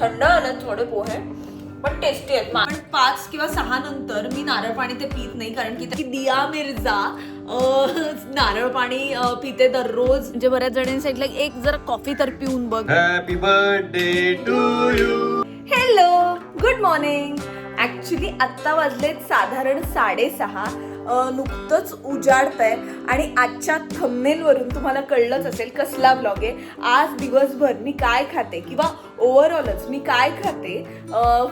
थंड आले थोडे पोहे पण टेस्टी आहेत. पण पाच किंवा सहा नंतर मी नारळ पाणी ते पित नाही कारण की ती दिया मिर्झा अं, नारळ पाणी पिते दररोज. म्हणजे बऱ्याच जणांनी सांगितलं एक जर कॉफी तर पिऊन बघ. Happy birthday to you hello good morning actually आत्ता वाजलेत साधारण साडेसहा. नुकतंच उजाडत आहे आणि आजच्या थंबनेलवरून तुम्हाला कळलंच असेल कसला ब्लॉग आहे. आज दिवसभर मी काय खाते किंवा ओव्हरऑलच मी काय खाते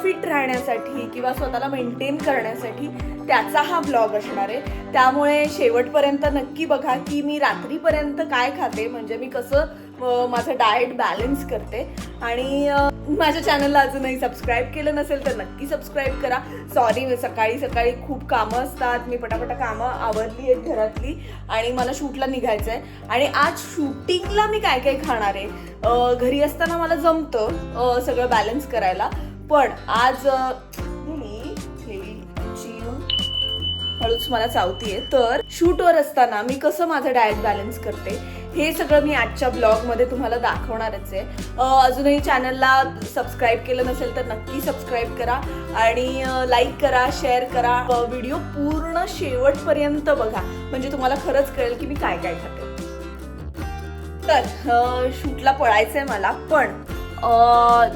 फिट राहण्यासाठी किंवा स्वतःला मेंटेन करण्यासाठी त्याचा हा ब्लॉग असणार आहे. त्यामुळे शेवटपर्यंत नक्की बघा की मी रात्रीपर्यंत काय खाते म्हणजे मी कसं माझं डाएट बॅलन्स करते. आणि माझ्या चॅनलला अजूनही सबस्क्राईब केलं नसेल तर नक्की सबस्क्राईब करा. सॉरी सकाळी सकाळी खूप कामं असतात. मी पटापटा कामं आवरली आहेत घरातली आणि मला शूटला निघायचं आहे आणि आज शूटिंगला मी काय काय खाणार आहे? घरी असताना मला जमतं सगळं बॅलन्स करायला. पण आज हळूच मला चावतीये. तर शूटवर असताना मी कसं माझं डाएट बॅलन्स करते हे सगळं मी आजच्या ब्लॉगमध्ये तुम्हाला दाखवणारच आहे. अजूनही चॅनलला सबस्क्राईब केलं नसेल तर नक्की सबस्क्राईब करा आणि लाईक करा शेअर करा. व्हिडिओ पूर्ण शेवटपर्यंत बघा. म्हणजे तुम्हाला खरंच कळेल की मी काय काय खाते. तर शूटला पळायचं आहे मला पण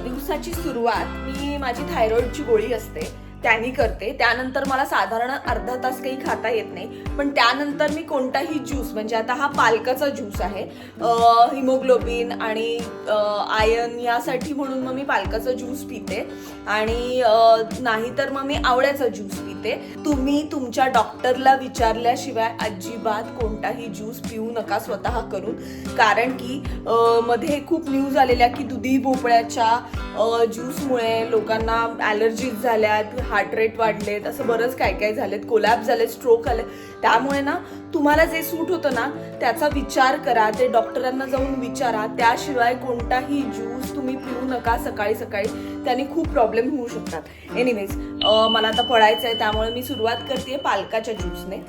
दिवसाची सुरुवात मी माझी थायरॉईडची गोळी असते. त्यांनी करते. त्यानंतर मला साधारण अर्धा तास काही खाता येत नाही. पण त्यानंतर मी कोणताही ज्यूस म्हणजे आता हा पालकाचा ज्यूस आहे हिमोग्लोबिन आणि आयन यासाठी म्हणून मग मी पालकाचा ज्यूस पिते. आणि नाहीतर मग मी आवळ्याचा ज्यूस पिते. तुम्ही तुमच्या डॉक्टरला विचारल्याशिवाय अजिबात कोणताही ज्यूस पिऊ नका स्वतः करून. कारण की मध्ये खूप न्यूज आलेल्या की दुधी भोपळ्याच्या ज्यूसमुळे लोकांना ॲलर्जीज झाल्यात हार्ट रेट वाढलेत असं बरंच काय काय झालेत कोलॅप झाले स्ट्रोक आले त्यामुळे ना तुम्हाला जे सूट होतं ना त्याचा विचार करा. ते डॉक्टरांना जाऊन विचारा. त्याशिवाय कोणताही ज्यूस तुम्ही पिऊ नका सकाळी सकाळी. त्याने खूप प्रॉब्लेम होऊ शकतात. एनिवेज मला आता पळायचं आहे त्यामुळे मी सुरुवात करते पालकाच्या ज्यूसने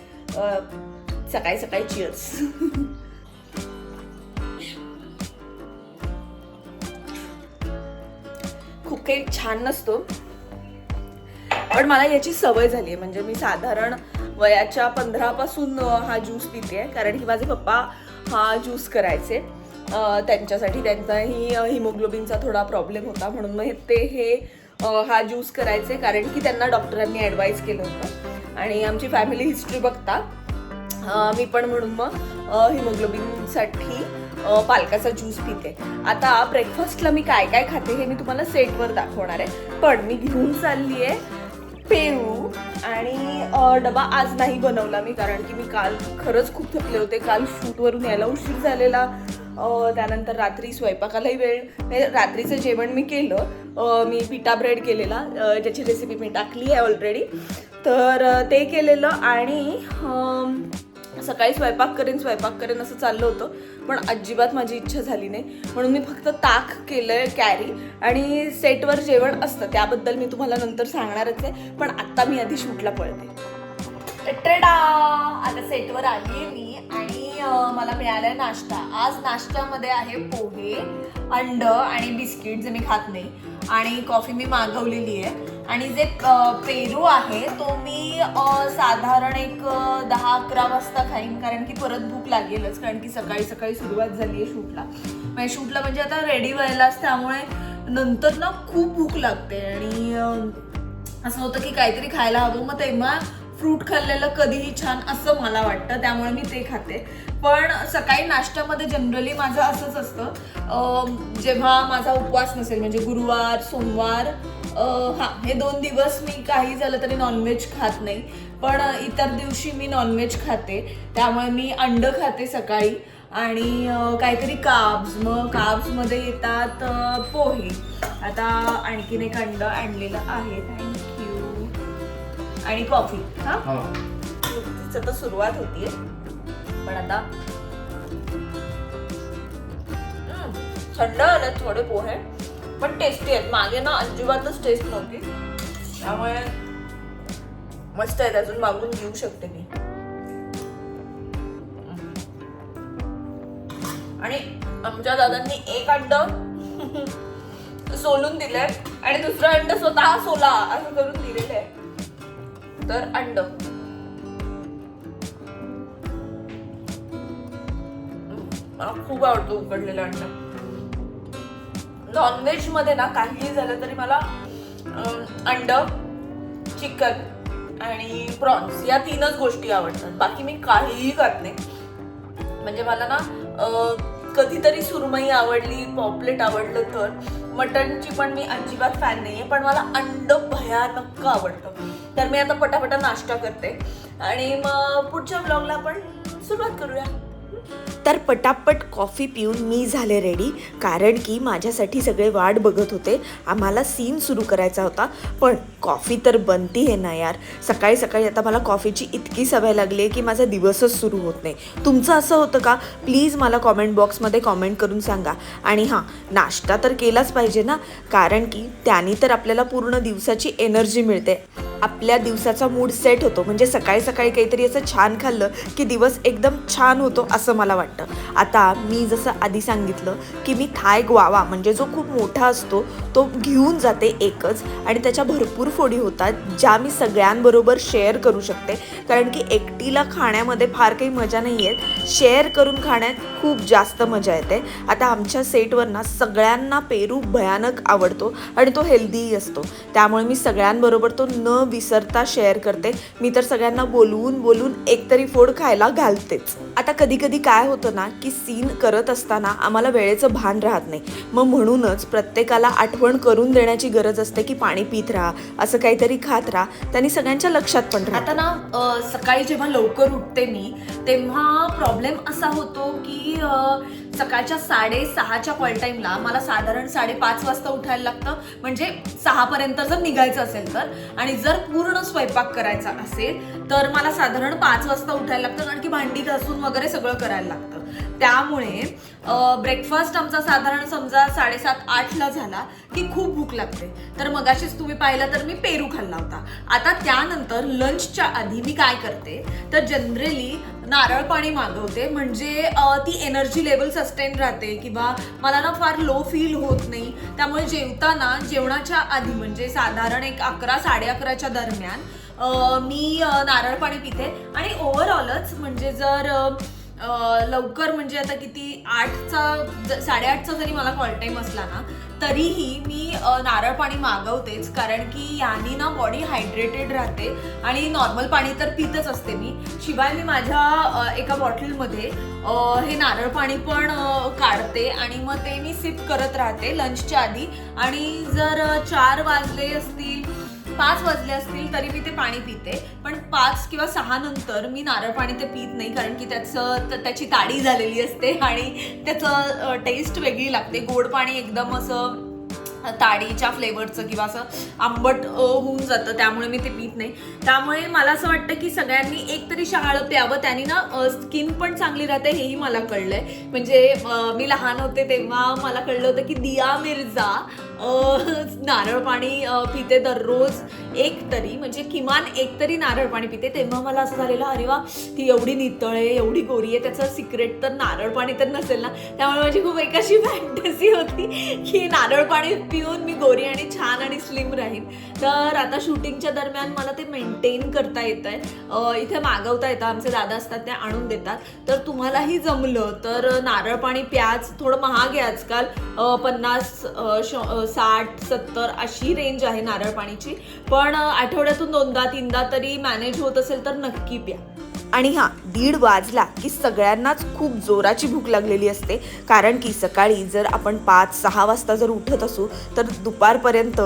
सकाळी सकाळी चिअर्स खूप काही छान नसतो. पण मला याची सवय झाली आहे. म्हणजे मी साधारण वयाच्या पंधरापासून हा ज्यूस पिते कारण की माझे पप्पा हा ज्यूस करायचे. त्यांच्यासाठी त्यांचाही हिमोग्लोबिनचा थोडा प्रॉब्लेम होता. म्हणून मग ते हे हा ज्यूस करायचे. कारण की त्यांना डॉक्टरांनी ॲडवाईस केलं होतं. आणि आमची फॅमिली हिस्ट्री बघता मी पण म्हणून मग हिमोग्लोबिनसाठी पालकाचा ज्यूस पिते. आता ब्रेकफास्टला मी काय काय खाते हे मी तुम्हाला सेटवर दाखवणार आहे. पण मी घेऊन चालली आहे पेरू आणि डबा आज नाही बनवला मी कारण की मी काल खरंच खूप थकले होते. काल शूटवरून यायला उशीर झालेला. त्यानंतर रात्री स्वयंपाकालाही वेळ रात्रीचं जेवण मी केलं. मी पिठा ब्रेड केलेला ज्याची रेसिपी मी टाकली आहे ऑलरेडी तर ते केलेलं आणि सकाळी स्वयंपाक करेन स्वयंपाक करेन असं चाललं होतं. पण अजिबात माझी इच्छा झाली नाही. म्हणून मी फक्त ताक केलंय कॅरी आणि सेटवर जेवण असतं. त्याबद्दल मी तुम्हाला नंतर सांगणारच आहे. पण आत्ता मी आधी शूटला पळते. आता सेटवर आली मी आणि मला मिळालाय नाश्ता. आज नाश्त्यामध्ये आहे पोहे अंड आणि बिस्किट जे मी खात नाही. आणि कॉफी मी मागवलेली आहे. आणि जे पेरू आहे तो मी साधारण एक दहा अकरा वाजता खाईन. कारण की परत भूक लागेलच. कारण की सकाळी सकाळी सुरुवात झाली आहे शूटला. म्हणजे शूटला म्हणजे आता रेडी व्हायलाच. त्यामुळे नंतर ना खूप भूक लागते. आणि असं होतं की काहीतरी खायला हवं. मग तेव्हा फ्रूट खाल्लेलं कधीही छान असं मला वाटतं. त्यामुळे मी ते खाते. पण सकाळी नाश्त्यामध्ये जनरली माझं असंच असतं. जेव्हा माझा उपवास नसेल म्हणजे गुरुवार सोमवार हा हे दोन दिवस मी काही झालं तरी नॉनव्हेज खात नाही. पण इतर दिवशी मी नॉनव्हेज खाते. त्यामुळे मी अंड खाते सकाळी. आणि काहीतरी काब्स मग काब्समध्ये येतात पोहे. आता आणखीन एक अंड आणलेलं आहे. थँक्यू आणि कॉफी हा? तर सुरुवात होतीये. पण आता थंड आलं थोडे पोहे. पण टेस्टी आहेत. मागे ना अजिबातच टेस्ट नव्हती. त्यामुळे मस्त आहेत. अजून मागून घेऊ शकते मी. आणि आमच्या दादांनी एक अंड सोलून दिलंय. आणि दुसरं अंड स्वतः सोला असं करून दिलेलं आहे. तर अंड. मला खूप आवडतो उकडलेलं अंड नॉनव्हेजमध्ये ना काहीही झालं तरी मला अंड चिकन आणि प्रॉन्स या तीनच गोष्टी आवडतात. बाकी मी काहीही खात नाही. म्हणजे मला ना कधीतरी सुरमई आवडली पॉपलेट आवडलं तर मटनची पण मी अजिबात फॅन नाही आहे पण मला अंड भयानक आवडतं. तर मी आता पटापटा नाश्ता करते. आणि मग पुढच्या ब्लॉगला आपण सुरुवात करूया. तर पटापट कॉफी पिऊन मी झाले रेडी कारण की माझ्यासाठी सगळे वाट बघत होते. आम्हाला सीन सुरू करायचा होता. पण कॉफी तर बनती आहे ना यार. सकाळी सकाळी आता मला कॉफीची इतकी सवय लागली आहे की माझा दिवसच सुरू होत नाही. तुमचं असं होतं का? प्लीज मला कॉमेंट बॉक्समध्ये कॉमेंट करून सांगा. आणि हां नाश्ता तर केलाच पाहिजे ना. कारण की त्याने तर आपल्याला पूर्ण दिवसाची एनर्जी मिळते. आपल्या दिवसाचा मूड सेट होतो. म्हणजे सकाळी सकाळी काहीतरी असं छान खाल्लं की दिवस एकदम छान होतो असं मला वाटतं. आता मी जसं आधी सांगितलं की मी थाय ग्वावा म्हणजे जो खूप मोठा असतो तो घेऊन जाते एकच आणि त्याच्या भरपूर फोडी होतात ज्या मी सगळ्यांबरोबर शेअर करू शकते. कारण की एकटीला खाण्यामध्ये फार काही मजा नाही आहेत शेअर करून खाण्यात खूप जास्त मजा येते. आता आमच्या सेटवर ना सगळ्यांना पेरू भयानक आवडतो आणि तो हेल्दीही असतो. त्यामुळे मी सगळ्यांबरोबर तो न विसरता शेअर करते. मी तर सगळ्यांना बोलवून बोलून एकतरी फोड खायला घालतेच. आता कधी कधी काय होतं ना की सीन करत असताना आम्हाला वेळेचं भान राहत नाही. मग म्हणूनच प्रत्येकाला आठवण करून देण्याची गरज असते की पाणी पित राहा असं काहीतरी खात राहा. त्यांनी सगळ्यांच्या लक्षात पण राहा आता ना सकाळी जेव्हा लवकर उठते मी तेव्हा प्रॉब्लेम असा होतो की सकाळच्या साडेसहाच्या कॉल टाईमला मला साधारण साडेपाच वाजता उठायला लागतं. म्हणजे सहापर्यंत जर निघायचं असेल तर. आणि जर पूर्ण स्वयंपाक करायचा असेल तर मला साधारण पाच वाजता उठायला लागतं कारण की भांडी घासून वगैरे सगळं करायला लागतं. त्यामुळे ब्रेकफास्ट आमचा साधारण समजा साडेसात आठला झाला की खूप भूक लागते. तर मगाशीच तुम्ही पाहिलं तर मी पेरू खाल्ला होता. आता त्यानंतर लंचच्या आधी मी काय करते तर जनरली नारळ पाणी मागवते. म्हणजे ती एनर्जी लेवल सस्टेन राहते किंवा मला ना फार लो फील होत नाही. त्यामुळे जेवताना जेवणाच्या आधी म्हणजे साधारण एक अकरा साडे अकराच्या दरम्यान मी नारळ पाणी पिते. आणि ओव्हरऑलच म्हणजे जर लवकर म्हणजे आता किती आठचा साडेआठचा जरी मला कॉल टाईम असला ना तरीही मी नारळ पाणी मागवतेच. कारण की यांनी ना बॉडी हायड्रेटेड राहते. आणि नॉर्मल पाणी तर पितच असते मी. शिवाय मी माझ्या एका बॉटलमध्ये हे नारळ पाणी पण काढते. आणि मग ते मी सिप करत राहते लंचच्या आधी. आणि जर चार वाजले असतील पाच वाजले असतील तरी मी ते पाणी पिते. पण पाच किंवा सहा नंतर मी नारळ पाणी ते पित नाही कारण की त्याचं त्याची ताडी झालेली असते आणि त्याचं टेस्ट वेगळी लागते. गोड पाणी एकदम असं ताडीच्या फ्लेवरचं किंवा असं आंबट होऊन जातं त्यामुळे मी ते पीत नाही. त्यामुळे मला असं वाटतं की सगळ्यांनी एक तरी शहाळं प्यावं त्याने ना स्किन पण चांगली राहते हेही मला कळलंय. म्हणजे मी लहान होते तेव्हा मला कळलं होतं की दिया मिर्झा नारळ पाणी पिते दररोज एक तरी म्हणजे किमान एक तरी नारळ पाणी पिते. तेव्हा मला असं झालेलं अरे वा ती एवढी नितळ आहे एवढी गोरी आहे त्याचं सिक्रेट तर नारळ पाणी तर नसेल ना. त्यामुळे माझी खूप एक अशी फॅन्टसी होती की नारळ पाणी पिऊन मी गोरी आणि छान आणि स्लिम राहीन. तर आता शूटिंगच्या दरम्यान मला ते मेंटेन करता येत आहे इथे मागवता येतं. आमचे दादा असतात ते आणून देतात. तर तुम्हालाही जमलं तर नारळ पाणी प्याज थोडं महाग आहे आजकाल. पन्नास साठ सत्तर अशी रेंज आहे नारळ पाणीची. पण आठवड्यातून दोनदा तीनदा तरी मॅनेज होत असेल तर नक्की प्या. आणि हां दीड वाजला की सगळ्यांनाच खूप जोराची भूक लागलेली असते. कारण की सकाळी जर आपण पाच सहा वाजता जर उठत असू तर दुपारपर्यंत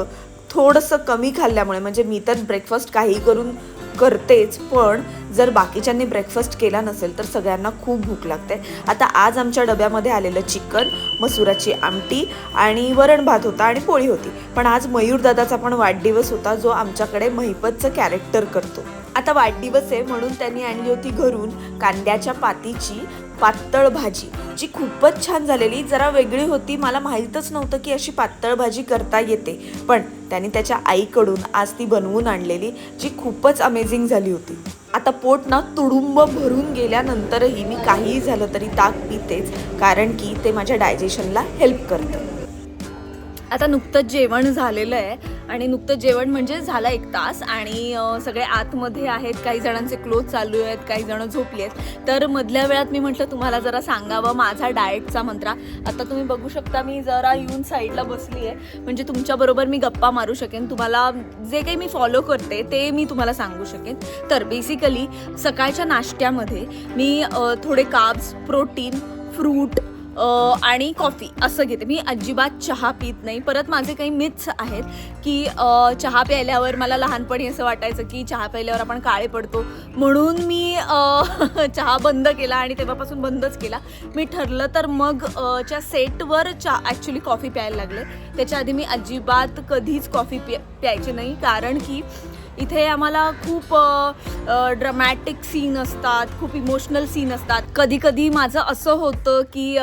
थोडंसं कमी खाल्ल्यामुळे म्हणजे मी तर ब्रेकफास्ट काही करून करतेच पण जर बाकीच्यांनी ब्रेकफास्ट केला नसेल तर सगळ्यांना खूप भूक लागते. आता आज आमच्या डब्यामध्ये आलेलं चिकन मसुराची आमटी आणि वरण भात होता आणि पोळी होती. पण आज मयूरदादाचा पण वाढदिवस होता जो आमच्याकडे महिपतचं कॅरेक्टर करतो. आता वाढदिवस आहे म्हणून त्यांनी आणली होती घरून कांद्याच्या पातीची पातळ भाजी जी खूपच छान झालेली. जरा वेगळी होती मला माहीतच नव्हतं की अशी पातळ भाजी करता येते. पण त्यांनी त्याच्या आईकडून आज ती बनवून आणलेली जी खूपच अमेझिंग झाली होती. आता पोट ना तुडुंब भरून गेल्यानंतरही मी काहीही झालं तरी ताक पितेच कारण की ते माझ्या डायजेशनला हेल्प करतं. आता नुकतंच जेवण झालेलं आहे आणि नुकतं जेवण म्हणजे झालं एक तास आणि सगळे आतमध्ये आहेत काही जणांचे क्लोथ चालू आहेत काही जण झोपली आहेत. तर मधल्या वेळात मी म्हटलं तुम्हाला जरा सांगावं माझा डाएटचा मंत्रा. आता तुम्ही बघू शकता मी जरा येऊन साईडला बसली आहे. म्हणजे तुमच्याबरोबर मी गप्पा मारू शकेन. तुम्हाला जे काही मी फॉलो करते ते मी तुम्हाला सांगू शकेन. तर बेसिकली सकाळच्या नाश्त्यामध्ये मी थोडे काब्स प्रोटीन फ्रूट आणि कॉफी असं घेते. मी अजिबात चहा पित नाही. परत माझे काही मिथ्स आहेत की चहा प्यायल्यावर मला लहानपणी असं वाटायचं की चहा प्यायल्यावर आपण काळे पडतो. म्हणून मी चहा बंद केला आणि तेव्हापासून बंदच केला. मी ठरलं तर मग च्या सेटवर चहा ॲक्च्युली कॉफी प्यायला लागले. त्याच्या आधी मी अजिबात कधीच कॉफी प्या प्यायची नाही. कारण की इथे आम्हाला खूप ड्रमॅटिक सीन असतात खूप इमोशनल सीन असतात. कधी कधी माझं असं होतं की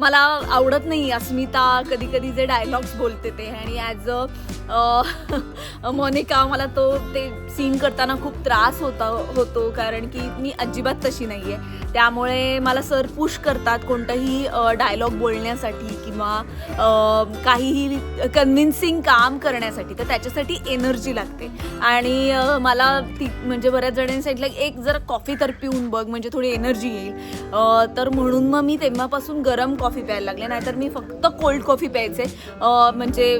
मला आवडत नाही अस्मिता. कधी कधी जे डायलॉग्स बोलते ते. आणि ॲज अ मोनिका मला तो ते सीन करताना खूप त्रास होता होतो. कारण की मी अजिबात तशी नाही आहे त्यामुळे मला सर पुश करतात कोणतंही डायलॉग बोलण्यासाठी. किंवा काहीही कन्व्हिन्सिंग काम करण्यासाठी तर त्याच्यासाठी एनर्जी लागते. आणि मला ती म्हणजे बऱ्याच जणांनी सांगितलं एक जर कॉफी तर पिऊन बघ म्हणजे थोडी एनर्जी येईल. तर म्हणून मग मी तेव्हापासून गरम कॉफी प्यायला लागले. नाहीतर मी फक्त कोल्ड कॉफी प्यायचे. म्हणजे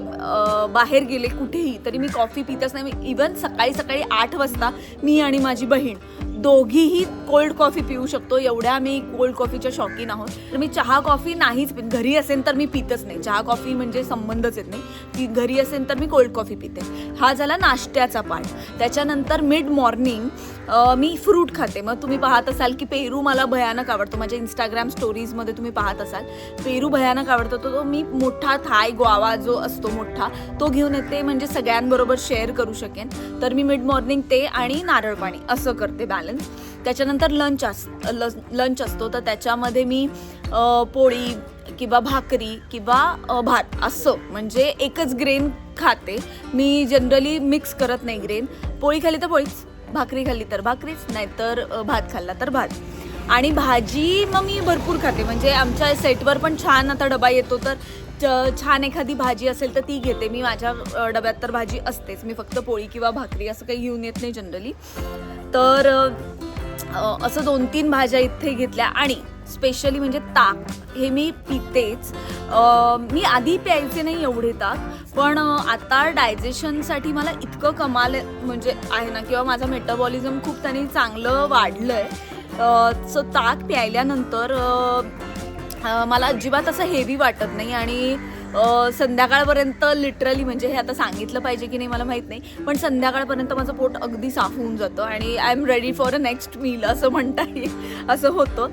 बाहेर गेले कुठेही तरी मी कॉफी पितच नाही. मी इवन सकाळी सकाळी आठ वाजता मी आणि माझी बहीण दोघीही कोल्ड कॉफी पिऊ शकतो. एवढ्या मी कोल्ड कॉफीच्या शौकीन आहोत. तर मी चहा कॉफी नाहीच पित. घरी असेल तर मी पितच नाही. चहा कॉफी म्हणजे संबंधच येत नाही. की घरी असेल तर मी कोल्ड कॉफी पिते. हा झाला नाश्त्याचा पार्ट त्याच्यानंतर मिड मॉर्निंग मी फ्रूट खाते. मग तुम्ही पाहत असाल की पेरू मला भयानक आवडतो. माझ्या इंस्टाग्राम स्टोरीजमध्ये तुम्ही पाहत असाल. पेरू भयानक आवडतो. तो तो मी मोठा थाय ग्वावा जो असतो मोठा तो घेऊन येते. म्हणजे सगळ्यांबरोबर शेअर करू शकेन. तर मी मिड मॉर्निंग ते आणि नारळ पाणी असं करते बॅलन्स त्याच्यानंतर लंच अस लंच असतो. तर त्याच्यामध्ये मी पोळी किंवा भाकरी किंवा भात असं. म्हणजे एकच ग्रेन खाते. मी जनरली मिक्स करत नाही ग्रेन पोळी खाली तर पोळीच. भाकरी खाल्ली तर भाकरीच नाहीतर तर भात खाल्ला तर भात. आणि भाजी मग मी भरपूर खाते. म्हणजे आमच्या सेटवर पण छान आता डबा येतो तर च- छान एखादी भाजी असेल तर ती घेते. मी माझ्या डब्यात तर भाजी असतेच. मी फक्त पोळी किंवा भाकरी असं काही घेऊन येत नाही जनरली तर असं दोन तीन भाज्या इथे घेतल्या आणि स्पेशली म्हणजे ताक हे मी पितेच. मी आधी प्यायचे नाही एवढे ताक पण आता डायजेशनसाठी मला इतकं कमाल म्हणजे आहे ना किंवा माझं मेटाबॉलिझम खूप त्यांनी चांगलं वाढलं आहे सो ताक प्यायल्यानंतर मला अजिबात असं हेवी वाटत नाही आणि संध्याकाळपर्यंत लिटरली म्हणजे हे आता सांगितलं पाहिजे की नाही मला माहीत नाही पण संध्याकाळपर्यंत माझं पोट अगदी साफ होऊन जातं आणि I am ready for a next meal असं म्हणता येईल असं होतं.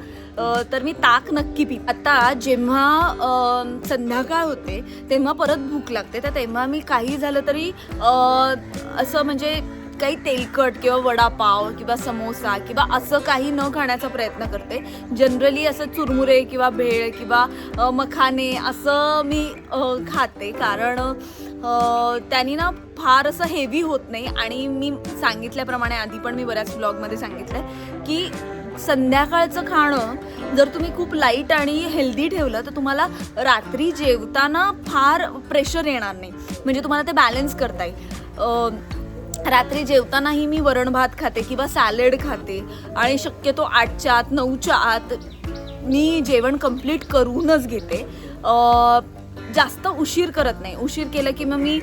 तर मी ताक नक्की पी. आता जेव्हा संध्याकाळ होते तेव्हा परत भूक लागते. तर तेव्हा मी काही झालं तरी असं म्हणजे काही तेलकट किंवा वडापाव किंवा समोसा किंवा असं काही न खाण्याचा प्रयत्न करते. जनरली असं चुरमुरे किंवा भेळ किंवा मखाने असं मी खाते. कारण त्यांनी ना फार असं हेवी होत नाही. आणि मी सांगितल्याप्रमाणे आधी पण मी बऱ्याच ब्लॉगमध्ये सांगितलं की संध्याकाळचं खाणं जर तुम्ही खूप लाइट आणि हेल्दी ठेवलं तर तुम्हाला रात्री जेवताना फार प्रेशर येणार नाही. म्हणजे तुम्हाला ते बॅलन्स करता येईल. रात्री जेवतानाही मी वरण भात खाते किंवा सॅलेड खाते आणि शक्यतो आठच्या आत नऊच्या आत मी जेवण कंप्लीट करूनच घेते. जास्त उशीर करत नाही. उशीर केलं की मग मी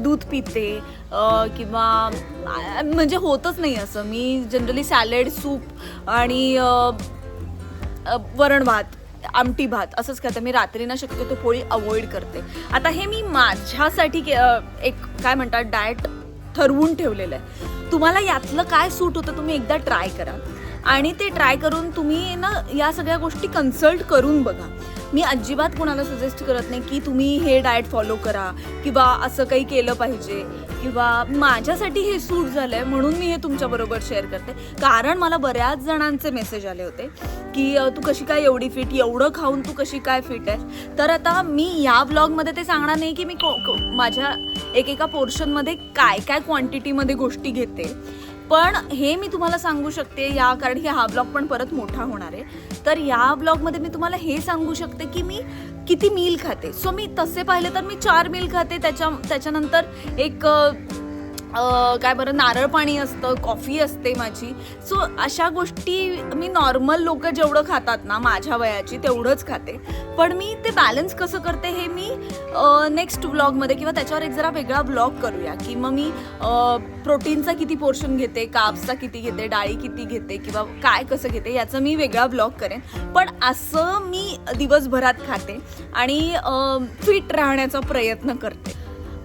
दूध पिते किंवा म्हणजे होतच नाही असं. मी जनरली सॅलेड सूप आणि वरण भात आमटी भात असंच करते मी रात्री ना शक्यतो पोळी अवॉइड करते. आता हे मी माझ्यासाठी के- एक काय म्हणतात डाएट ठरवून ठेवलेलं आहे. तुम्हाला यातलं काय सूट होतं तुम्ही एकदा ट्राय करा. आणि ते ट्राय करून तुम्ही ना या सगळ्या गोष्टी कन्सल्ट करून बघा. मी अजिबात कोणाला सजेस्ट करत नाही की तुम्ही हे डाएट फॉलो करा किंवा असं काही केलं पाहिजे किंवा माझ्यासाठी हे सूट झालं आहे म्हणून मी हे तुमच्याबरोबर शेअर करते. कारण मला बऱ्याच जणांचे मेसेज आले होते की तू कशी काय एवढी फिट एवढं खाऊन तू कशी काय फिट आहे तर आता मी या ब्लॉगमध्ये ते सांगणार नाही की मी को- माझ्या एकेका पोर्शनमध्ये काय काय क्वांटिटीमध्ये गोष्टी घेते. पण हे मी तुम्हाला सांगू शकते या कारण की हा ब्लॉग पण परत मोठा होणार आहे. तर या ब्लॉगमध्ये मी तुम्हाला हे सांगू शकते की मी किती मील खाते. सो मी तसे पाहिले तर मी चार मील खाते. त्याच्या त्याच्यानंतर एक काय बरं नारळ पाणी असतं कॉफी असते माझी. सो अशा गोष्टी मी नॉर्मल लोक जेवढं खातात ना माझ्या वयाची तेवढंच खाते. पण मी ते बॅलन्स कसं करते हे मी नेक्स्ट व्लॉगमध्ये किंवा त्याच्यावर एक जरा वेगळा व्लॉग करूया. की मग मी प्रोटीनचा किती पोर्शन घेते काप्सचा किती घेते डाळी किती घेते किंवा काय कसं घेते याचं मी वेगळा व्लॉग करेन. पण असं मी दिवसभरात खाते आणि फिट राहण्याचा प्रयत्न करते.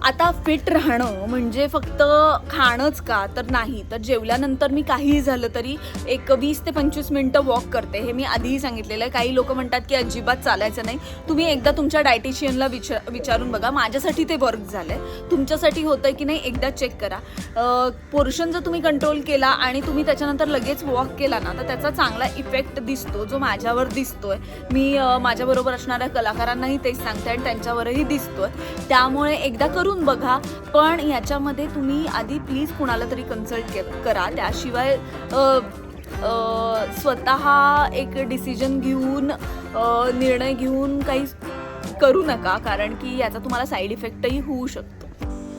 आता फिट राहणं म्हणजे फक्त खाणंच का? तर नाही. तर जेवल्यानंतर मी काहीही झालं तरी एक वीस ते पंचवीस मिनटं वॉक करते. हे मी आधीही सांगितलेलं आहे. काही लोक म्हणतात की अजिबात चालायचं नाही. तुम्ही एकदा तुमच्या डायटिशियनला विचार विचारून बघा. माझ्यासाठी ते वर्क झालं आहे तुमच्यासाठी होतं की नाही एकदा चेक करा. पोर्शन जर तुम्ही कंट्रोल केला आणि तुम्ही त्याच्यानंतर लगेच वॉक केला ना तर त्याचा चांगला इफेक्ट दिसतो जो माझ्यावर दिसतोय. मी माझ्याबरोबर असणाऱ्या कलाकारांनाही तेच सांगते आणि त्यांच्यावरही दिसतोय. त्यामुळे एकदा करून बघा. पण याच्यामध्ये तुम्ही आधी प्लीज कुणाला तरी कन्सल्ट करा. त्याशिवाय स्वतः एक डिसिजन घेऊन निर्णय घेऊन काही करू नका. कारण की याचा तुम्हाला साईड इफेक्टही होऊ शकतो.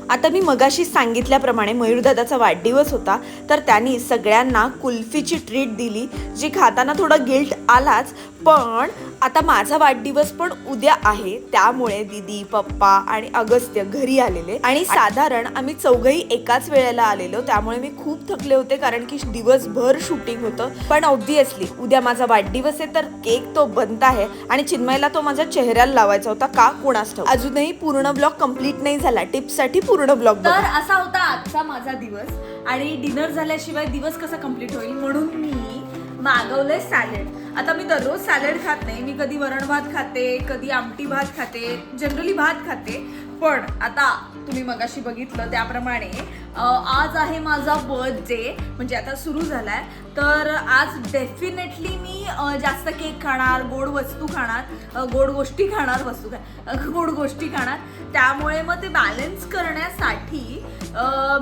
आता मी मगाशी सांगितल्याप्रमाणे मयूरदादाचा वाढदिवस होता तर त्यांनी सगळ्यांना कुल्फीची ट्रीट दिली जी खाताना थोडा गिल्ट आलाच पण आता माझा वाढदिवस पण उद्या आहे. त्यामुळे दिदी पप्पा आणि अगस्त्य घरी आलेले. आणि साधारण आम्ही चौघही एकाच वेळेला आलेलो. त्यामुळे मी खूप थकले होते कारण की दिवसभर शूटिंग होतं. पण ऑब्विसली उद्या माझा वाढदिवस आहे तर केक तो बनत आहे. आणि चिन्मयला तो माझ्या चेहऱ्याला लावायचा होता का? कोणास ठाऊक. अजूनही पूर्ण ब्लॉग कंप्लीट नाही झाला. टिप्ससाठी पूर्ण ब्लॉग तर असा होता आजचा माझा दिवस. आणि डिनर झाल्याशिवाय दिवस कसा कंप्लीट होईल म्हणून मी मागवलंय सॅलेड आता मी दररोज सॅलेड खात नाही. मी कधी वरण भात खाते कधी आमटी भात खाते जनरली भात खाते. पण आता तुम्ही मगाशी बघितलं त्याप्रमाणे आज आहे माझा बर्थडे म्हणजे आता सुरू झालाय. तर आज डेफिनेटली मी जास्त केक खाणार गोड वस्तू खाणार गोड गोष्टी खाणार वस्तू खा गोड गोष्टी खाणार. त्यामुळे मग ते बॅलन्स करण्यासाठी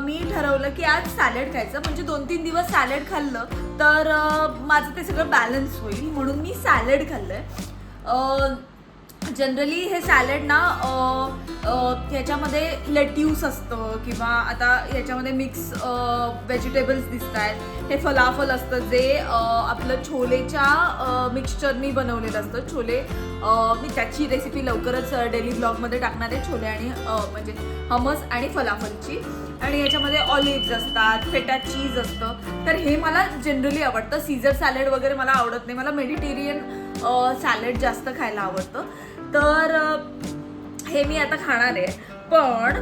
मी ठरवलं की आज सॅलड खायचं. म्हणजे दोन तीन दिवस सॅलड खाल्लं तर माझं ते सगळं बॅलन्स होईल म्हणून मी सॅलड खाल्लं आहे जनरली हे सॅलड ना ह्याच्यामध्ये लेट्यूस असतं किंवा आता ह्याच्यामध्ये मिक्स व्हेजिटेबल्स दिसत आहेत हे फलाफल असतं जे आपलं छोलेच्या मिक्सचरनी बनवलेलं असतं. छोले मी त्याची रेसिपी लवकरच डेली ब्लॉगमध्ये टाकणार आहे. छोले आणि म्हणजे हमस आणि फलाफलची. आणि याच्यामध्ये ऑलिव्ज असतात फेटा चीज असतं. तर हे मला जनरली आवडतं. सीझर सॅलड वगैरे मला आवडत नाही. मला मेडिटेरियन सॅलड जास्त खायला आवडतं. तर हे मी आता खाणार आहे. पण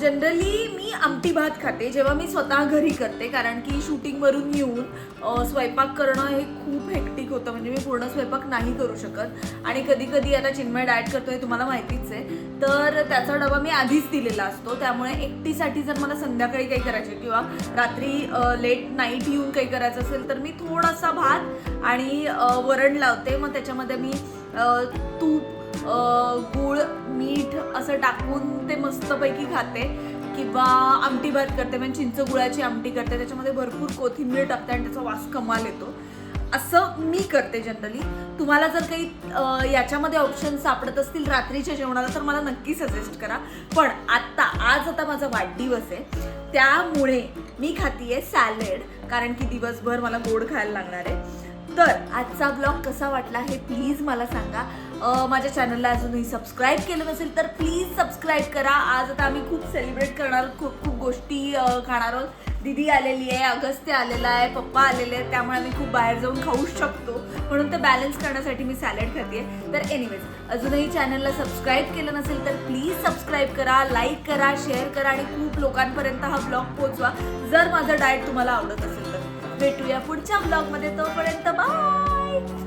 जनरली मी आमटी भात खाते जेव्हा मी स्वतः घरी करते कारण की शूटिंगवरून येऊन स्वयंपाक करणं हे खूप हेक्टिक होतं. म्हणजे मी पूर्ण स्वयंपाक नाही करू शकत. आणि कधी कधी आता चिन्मय डाएट करतोय तुम्हाला माहितीच आहे. तर त्याचा डबा मी आधीच दिलेला असतो. त्यामुळे एकटीसाठी जर मला संध्याकाळी काही करायचे किंवा रात्री लेट नाईट येऊन काही करायचं असेल तर मी थोडासा भात आणि वरण लावते. मग त्याच्यामध्ये मी तूप गूळ मीठ असं टाकून ते मस्तपैकी खाते किंवा आमटी भात करते. म्हणजे चिंच गुळाची आमटी करते. त्याच्यामध्ये भरपूर कोथिंबीर टाकते आणि त्याचा वास कमाल येतो. असं मी करते जनरली तुम्हाला जर काही याच्यामध्ये ऑप्शन सापडत असतील रात्रीच्या जेवणाला तर मला नक्की सजेस्ट करा. पण आत्ता आज आता माझा वाढदिवस आहे. त्यामुळे मी खातीये सॅलेड कारण की दिवसभर मला गोड खायला लागणार आहे. तर आजचा ब्लॉग कसा वाटला हे प्लीज मला सांगा. माझ्या चॅनलला अजूनही सबस्क्राईब केलं नसेल तर प्लीज सबस्क्राईब करा. आज आता आम्ही खूप सेलिब्रेट करणार आहोत, खूप खूप गोष्टी खाणार आहोत. दिदी आलेली आहे अगस्त्य आलेला आहे पप्पा आलेले आहेत त्यामुळे आम्ही खूप बाहेर जाऊन खाऊ शकतो. म्हणून ते बॅलन्स करण्यासाठी मी सॅलड खाते तर एनिवेज अजूनही चॅनलला सबस्क्राईब केलं नसेल तर प्लीज सबस्क्राईब करा लाईक करा शेअर करा आणि खूप लोकांपर्यंत हा ब्लॉग पोहोचवा. जर माझं डाएट तुम्हाला आवडत असेल तर. भेटूया पुढच्या ब्लॉगमध्ये तोपर्यंत बाय